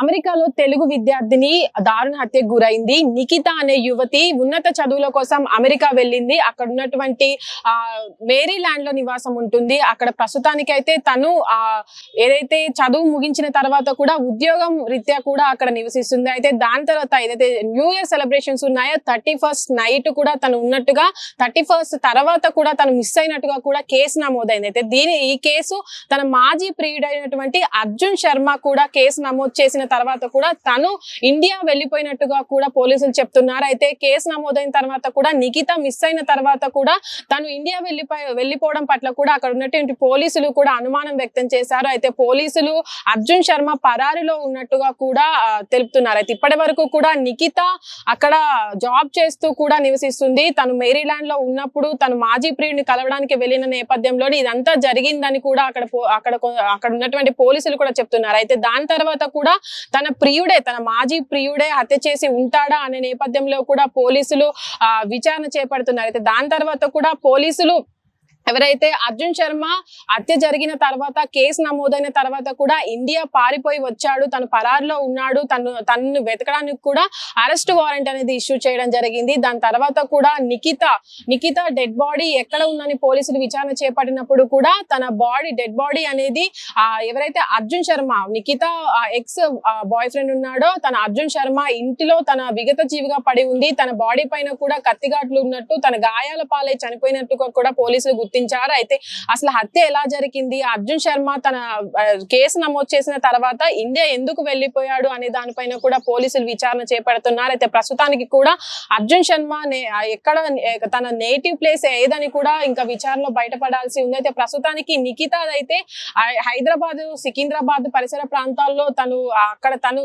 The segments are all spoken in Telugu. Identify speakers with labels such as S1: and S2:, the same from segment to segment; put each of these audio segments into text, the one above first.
S1: అమెరికాలో తెలుగు విద్యార్థిని దారుణ హత్యకు గురైంది. నిఖిత అనే యువతి ఉన్నత చదువుల కోసం అమెరికా వెళ్ళింది. అక్కడ ఉన్నటువంటి ఆ మేరీల్యాండ్లో నివాసం ఉంటుంది. అక్కడ ప్రస్తుతానికి అయితే తను ఆ ఏదైతే చదువు ముగించిన తర్వాత కూడా ఉద్యోగం రీత్యా కూడా అక్కడ నివసిస్తుంది. అయితే దాని తర్వాత ఏదైతే న్యూ ఇయర్ సెలబ్రేషన్స్ ఉన్నాయో థర్టీ ఫస్ట్ నైట్ కూడా తను ఉన్నట్టుగా థర్టీ ఫస్ట్ తర్వాత కూడా తను మిస్ అయినట్టుగా కూడా కేసు నమోదైంది. అయితే దీని ఈ కేసు తన మాజీ ప్రియుడైనటువంటి అర్జున్ శర్మ కూడా కేసు నమోదు చేసిన తర్వాత కూడా తను ఇండియా వెళ్ళిపోయినట్టుగా కూడా పోలీసులు చెప్తున్నారు. అయితే కేసు నమోదైన తర్వాత కూడా నిఖిత మిస్ అయిన తర్వాత కూడా తను ఇండియా వెళ్ళిపోయి వెళ్ళిపోవడం పట్ల కూడా అక్కడ ఉన్నటువంటి పోలీసులు కూడా అనుమానం వ్యక్తం చేశారు. అయితే పోలీసులు అర్జున్ శర్మ పరారిలో ఉన్నట్టుగా కూడా తెలుపుతున్నారు. అయితే ఇప్పటి వరకు కూడా నిఖిత అక్కడ జాబ్ చేస్తూ కూడా నివసిస్తుంది. తను మేరీల్యాండ్లో ఉన్నప్పుడు తను మాజీ ప్రియుడిని కలవడానికి వెళ్ళిన నేపథ్యంలో ఇదంతా జరిగిందని కూడా అక్కడ అక్కడ అక్కడ ఉన్నటువంటి పోలీసులు కూడా చెప్తున్నారు. అయితే దాని తర్వాత కూడా తన ప్రియుడే తన మాజీ ప్రియుడే హత్య చేసి ఉంటాడా అనే నేపథ్యంలో కూడా పోలీసులు ఆ విచారణ చేపడుతున్నారు. అయితే దాని తర్వాత కూడా పోలీసులు ఎవరైతే అర్జున్ శర్మ హత్య జరిగిన తర్వాత కేసు నమోదైన తర్వాత కూడా ఇండియా పారిపోయి వచ్చాడు. తను పరారులో ఉన్నాడు. తను తనను వెతకడానికి కూడా అరెస్ట్ వారెంట్ అనేది ఇష్యూ చేయడం జరిగింది. దాని తర్వాత కూడా నిఖిత నిఖిత డెడ్ బాడీ ఎక్కడ ఉందని పోలీసులు విచారణ చేపట్టినప్పుడు కూడా తన బాడీ డెడ్ బాడీ అనేది ఆ ఎవరైతే Arjun Sharma Nikhita ex boyfriend ఉన్నాడో తన అర్జున్ శర్మ ఇంటిలో తన విగత జీవిగా పడి ఉంది. తన బాడీ పైన కూడా కత్తిగాట్లు ఉన్నట్టు తన గాయాల పాలై చనిపోయినట్టుగా కూడా పోలీసులు గుర్తించారు. అయితే అసలు హత్య ఎలా జరిగింది? అర్జున్ శర్మ తన కేసు నమోదు చేసిన తర్వాత ఇండియా ఎందుకు వెళ్ళిపోయాడు అనే దానిపైన కూడా పోలీసులు విచారణ చేపడుతున్నారు. అయితే ప్రస్తుతానికి కూడా అర్జున్ శర్మ నే- ఎక్కడ తన నేటివ్ ప్లేస్ ఏదని కూడా ఇంకా విచారణలో బయటపడాల్సి ఉంది. అయితే ప్రస్తుతానికి నిఖితాదైతే హైదరాబాద్ సికింద్రాబాద్ పరిసర ప్రాంతాల్లో తను అక్కడ తను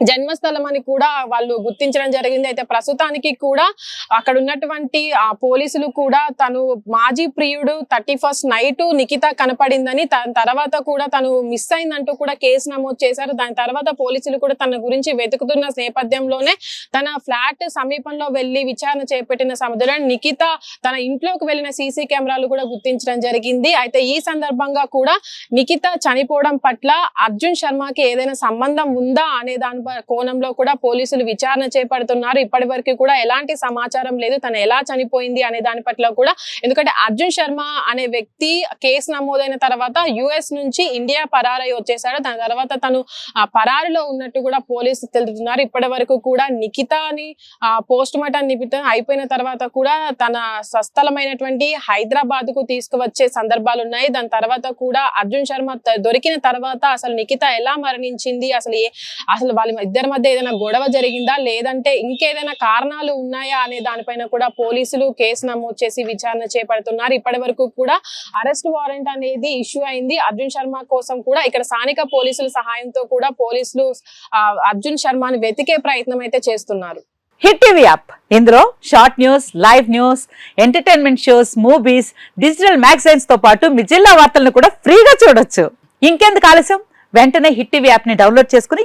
S1: జన్మస్థలం అని కూడా వాళ్ళు గుర్తించడం జరిగింది. అయితే ప్రస్తుతానికి కూడా అక్కడ ఉన్నటువంటి ఆ పోలీసులు కూడా తను మాజీ ప్రియుడు థర్టీ ఫస్ట్ నైట్ నిఖిత కనపడిందని దాని తర్వాత కూడా తను మిస్ అయిందంటూ కూడా కేసు నమోదు చేశారు. దాని తర్వాత పోలీసులు కూడా తన గురించి వెతుకుతున్న నేపథ్యంలోనే తన ఫ్లాట్ సమీపంలో వెళ్ళి విచారణ చేపట్టిన సమయంలో నిఖిత తన ఇంట్లోకి వెళ్ళిన సీసీ కెమెరాలు కూడా గుర్తించడం జరిగింది. అయితే ఈ సందర్భంగా కూడా నిఖిత చనిపోవడం పట్ల అర్జున్ శర్మకి ఏదైనా సంబంధం ఉందా అనే దాని కోణంలో కూడా పోలీసులు విచారణ చేపడుతున్నారు. ఇప్పటి వరకు కూడా ఎలాంటి సమాచారం లేదు. తను ఎలా చనిపోయింది అనే దాని పట్ల కూడా ఎందుకంటే అర్జున్ శర్మ అనే వ్యక్తి కేసు నమోదైన తర్వాత యుఎస్ నుంచి ఇండియా పరారై వచ్చేసాడు దాని తర్వాత తను పరారిలో ఉన్నట్టు కూడా పోలీసులు తెలుపుతున్నారు. ఇప్పటి వరకు కూడా నిఖితాని పోస్ట్ మార్టం నిమిత్తం అయిపోయిన తర్వాత కూడా తన స్వస్థలమైనటువంటి హైదరాబాద్కు తీసుకువచ్చే సందర్భాలు ఉన్నాయి. దాని తర్వాత కూడా అర్జున్ శర్మ దొరికిన తర్వాత అసలు నిఖిత ఎలా మరణించింది? అసలు ఏ అసలు వాళ్ళ ఇద్దరి మధ్య ఏదైనా గొడవ జరిగిందా? లేదంటే ఇంకేదైనా కారణాలు ఉన్నాయా అనే దానిపైన కూడా పోలీసులు కేసు నమోదు చేసి విచారణ చేపడుతున్నారు. ఇప్పటి వరకు కూడా అరెస్ట్ వారెంట్ అనేది ఇష్యూ అయింది. అర్జున్ శర్మ కోసం కూడా ఇక్కడ స్థానిక పోలీసుల సహాయంతో కూడా పోలీసులు అర్జున్ శర్మని వెతికే ప్రయత్నం అయితే చేస్తున్నారు.
S2: Hit TV app. ఇందులో short news live news entertainment shows movies digital మ్యాగజైన్స్తో పాటు మీ జిల్లా వార్తలను కూడా ఫ్రీగా చూడొచ్చు. ఇంకెందుకు ఆలస్యం? వెంటనే హిట్ టీవీ యాప్ని డౌన్లోడ్ చేసుకుని